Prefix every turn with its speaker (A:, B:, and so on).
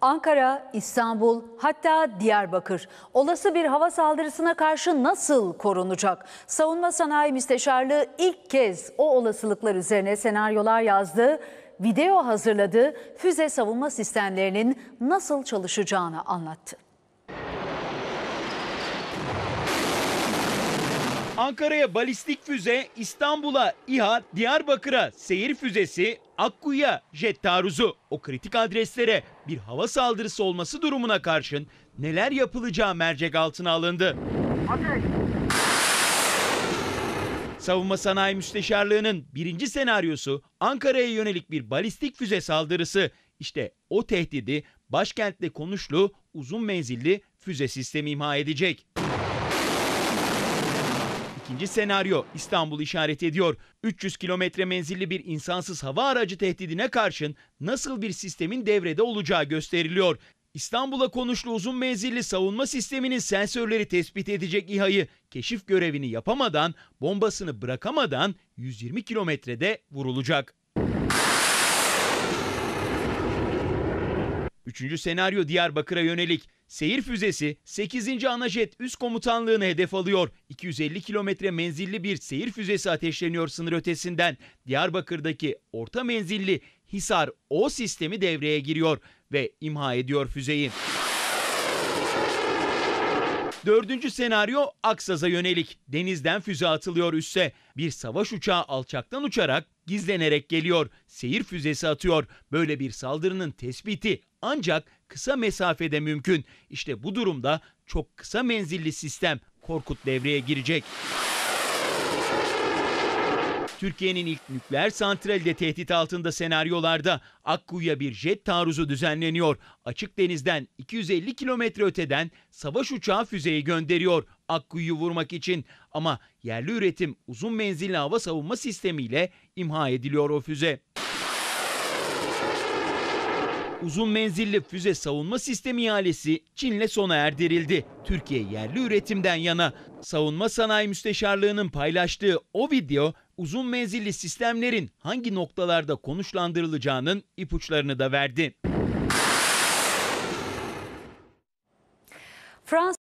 A: Ankara, İstanbul hatta Diyarbakır olası bir hava saldırısına karşı nasıl korunacak? Savunma Sanayi Müsteşarlığı ilk kez o olasılıklar üzerine senaryolar yazdı, video hazırladı, füze savunma sistemlerinin nasıl çalışacağını anlattı.
B: Ankara'ya balistik füze, İstanbul'a İHA, Diyarbakır'a seyir füzesi, Akkuyu'ya jet taarruzu. O kritik adreslere bir hava saldırısı olması durumuna karşın neler yapılacağı mercek altına alındı. Savunma Sanayi Müsteşarlığı'nın birinci senaryosu Ankara'ya yönelik bir balistik füze saldırısı. İşte o tehdidi başkentte konuşlu uzun menzilli füze sistemi imha edecek. İkinci senaryo İstanbul işaret ediyor. 300 kilometre menzilli bir insansız hava aracı tehdidine karşın nasıl bir sistemin devrede olacağı gösteriliyor. İstanbul'a konuşlu uzun menzilli savunma sisteminin sensörleri tespit edecek İHA'yı keşif görevini yapamadan, bombasını bırakamadan 120 kilometrede vurulacak. Üçüncü senaryo Diyarbakır'a yönelik. Seyir füzesi 8. Anajet Üst Komutanlığı'nı hedef alıyor. 250 kilometre menzilli bir seyir füzesi ateşleniyor sınır ötesinden. Diyarbakır'daki orta menzilli Hisar O sistemi devreye giriyor ve imha ediyor füzeyi. Dördüncü senaryo Aksaz'a yönelik. Denizden füze atılıyor üsse. Bir savaş uçağı alçaktan uçarak gizlenerek geliyor. Seyir füzesi atıyor. Böyle bir saldırının tespiti ancak kısa mesafede mümkün. İşte bu durumda çok kısa menzilli sistem Korkut devreye girecek. Türkiye'nin ilk nükleer santrali de tehdit altında senaryolarda. Akkuyu'ya bir jet taarruzu düzenleniyor. Açık denizden 250 kilometre öteden savaş uçağı füzeyi gönderiyor Akkuyu'yu vurmak için. Ama yerli üretim uzun menzilli hava savunma sistemiyle imha ediliyor o füze. Uzun menzilli füze savunma sistemi ihalesi Çin'le sona erdirildi. Türkiye yerli üretimden yana. Savunma Sanayi Müsteşarlığı'nın paylaştığı o video uzun menzilli sistemlerin hangi noktalarda konuşlandırılacağının ipuçlarını da verdi.
A: Fransa